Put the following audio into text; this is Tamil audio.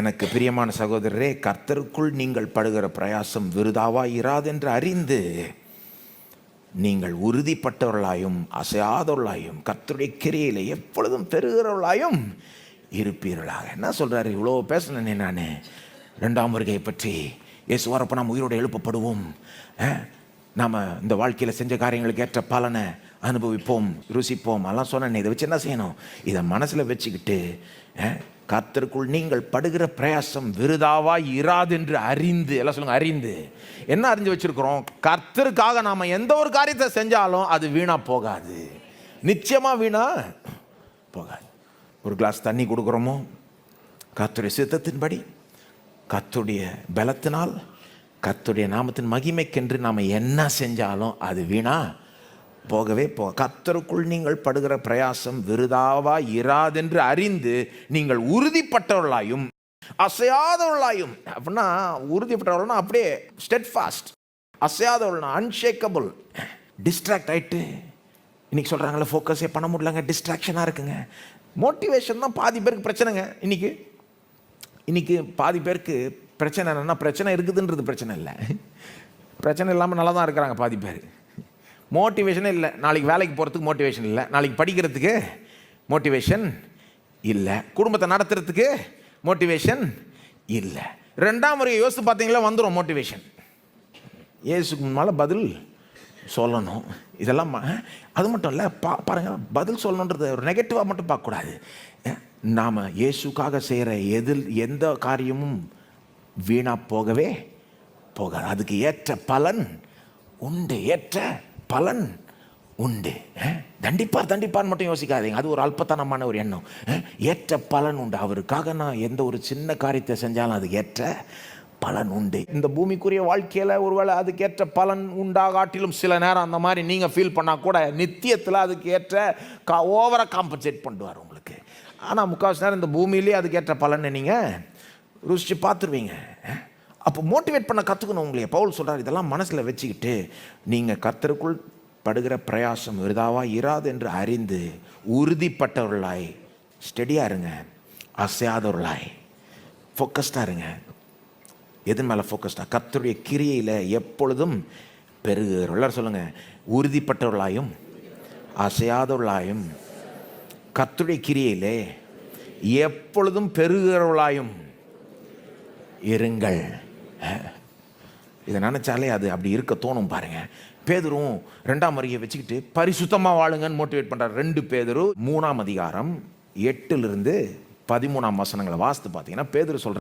எனக்கு பிரியமான சகோதரரே கர்த்தருக்குள் நீங்கள் படுகிற பிரயாசம் விருதாவா இராதென்று அறிந்து நீங்கள் உறுதிப்பட்டவர்களாயும் அசையாதவர்களாயும் கர்த்தருடைய கிரியில எப்பொழுதும் பெறுகிறவர்களாயும் இருப்பீர்களாக. என்ன சொல்றாரு? இவ்வளோ பேசினேனே நான். ரெண்டாம் வருகையை பற்றி இயேசு வரப்போ நாம் உயிரோடு எழுப்பப்படுவோம். நாம் நாம இந்த வாழ்க்கையில் செஞ்ச காரியங்களுக்கு ஏற்ற பலனை அனுபவிப்போம் ருசிப்போம். அதெல்லாம் சொன்னேன் இதை வச்சு என்ன செய்யணும்? இதை மனசில் வச்சுக்கிட்டு கர்த்தருக்குள் நீங்கள் படுகிற பிரயாசம் விருதாவா இராதென்று அறிந்து எல்லாம் சொல்லுங்க அறிந்து. என்ன அறிஞ்சு வச்சிருக்கிறோம்? கர்த்தருக்காக நாம எந்த ஒரு காரியத்தை செஞ்சாலும் அது வீணா போகாது. நிச்சயமா வீணா போகாது. ஒரு கிளாஸ் தண்ணி கொடுக்குறோமோ? கர்த்தருடைய சித்தத்தின்படி கத்துடைய பலத்தினால் கத்துடைய நாமத்தின் மகிமைக்கென்று நாம் என்ன செஞ்சாலும் அது வீணா போகவே போ. கத்தருக்குள் நீங்கள் படுகிற பிரயாசம் விருதாவா இராதென்று அறிந்து நீங்கள் உறுதிப்பட்டவர்களாயும் அசையாதவர்களாயும் அப்படின்னா உறுதிப்பட்டவர்கள்னா அப்படியே ஸ்டெட் ஃபாஸ்ட் அசையாதவர்கள்னா அன்ஷேக்கபிள் டிஸ்ட்ராக்ட் ஆயிட்டு இன்னைக்கு சொல்கிறாங்களே ஃபோக்கஸே பண்ண முடியலங்க டிஸ்ட்ராக்ஷனாக இருக்குங்க. மோட்டிவேஷன் தான் பாதி பேருக்கு பிரச்சனைங்க இன்னைக்கு. இன்னைக்கு பாதி பேருக்கு பிரச்சனை என்னென்னா பிரச்சனை இருக்குதுன்றது பிரச்சனை இல்லை. பிரச்சனை இல்லாமல் நல்லா தான் இருக்கிறாங்க பாதி பேர். மோட்டிவேஷனே இல்லை. நாளைக்கு வேலைக்கு போகிறதுக்கு மோட்டிவேஷன் இல்லை. நாளைக்கு படிக்கிறதுக்கு மோட்டிவேஷன் இல்லை. குடும்பத்தை நடத்துறதுக்கு மோட்டிவேஷன் இல்லை. ரெண்டாம் முறையை யோசித்து பார்த்தீங்களா? வந்துடும் மோட்டிவேஷன் ஏசுக்கு முன்னால் பதில் சொல்லணும். இதெல்லாம் அது மட்டும் இல்லை பா பாருங்கள் பதில் சொல்லணுன்றது ஒரு நெகட்டிவாக மட்டும் பார்க்கக்கூடாது. நாம் இயேசுக்காக செய்கிற எதில் எந்த காரியமும் வீணாக போகவே போகாது. அதுக்கு ஏற்ற பலன் உண்டு. ஏற்ற பலன் உண்டு. தண்டிப்பார் தண்டிப்பார் மட்டும் யோசிக்காதீங்க. அது ஒரு அல்பத்தனமான ஒரு எண்ணம். ஏற்ற பலன் உண்டு. அவருக்காக நான் எந்த ஒரு சின்ன காரியத்தை செஞ்சாலும் அது ஏற்ற பலன் உண்டு. இந்த பூமிக்குரிய வாழ்க்கையில் ஒருவேளை அதுக்கு ஏற்ற பலன் உண்டாகாட்டிலும் சில நேரம் அந்த மாதிரி நீங்கள் ஃபீல் பண்ணால் கூட நித்தியத்தில் அதுக்கேற்ற கா ஓவராக காம்பன்சேட் பண்ணுவார் உங்களுக்கு. ஆனால் முக்கால்வாசி நேரம் இந்த பூமியிலே அதுக்கேற்ற பலன் பலனை நீங்கள் ருசிச்சு பார்த்துருவீங்க. அப்போ மோட்டிவேட் பண்ண கற்றுக்கணும் உங்களைய. பவுல் சொல்கிறார் இதெல்லாம் மனசில் வச்சுக்கிட்டு நீங்கள் கர்த்தருக்குள் படுகிற பிரயாசம் விருதாவா இராது என்று அறிந்து உறுதிப்பட்டவர்களாய் ஸ்டெடியாக இருங்க. அசையாதவர்களாய் ஃபோக்கஸ்டாக இருங்க. எது மேலே ஃபோக்கஸ்டாக கர்த்தருடைய கிரியையில் எப்பொழுதும் பெருகிறவர்களார் சொல்லுங்கள் உறுதிப்பட்டவர்களாயும் அசையாதவர்களாயும் கர்த்தருடைய கிரியையிலே எப்பொழுதும் பெருகிறவர்களாயும் இருங்கள். இதை நினச்சாலே அது அப்படி இருக்க தோணும் பாருங்கள் பேதரும் ரெண்டாம் அறியை வச்சுக்கிட்டு பரிசுத்தமாக வாழுங்கன்னு மோட்டிவேட் பண்ணுறார் ரெண்டு பேதரும் மூணாம் அதிகாரம் எட்டுலேருந்து பதிமூணாம் வசனங்களை வாசித்து பார்த்தீங்கன்னா பேதர் சொல்கிறேன்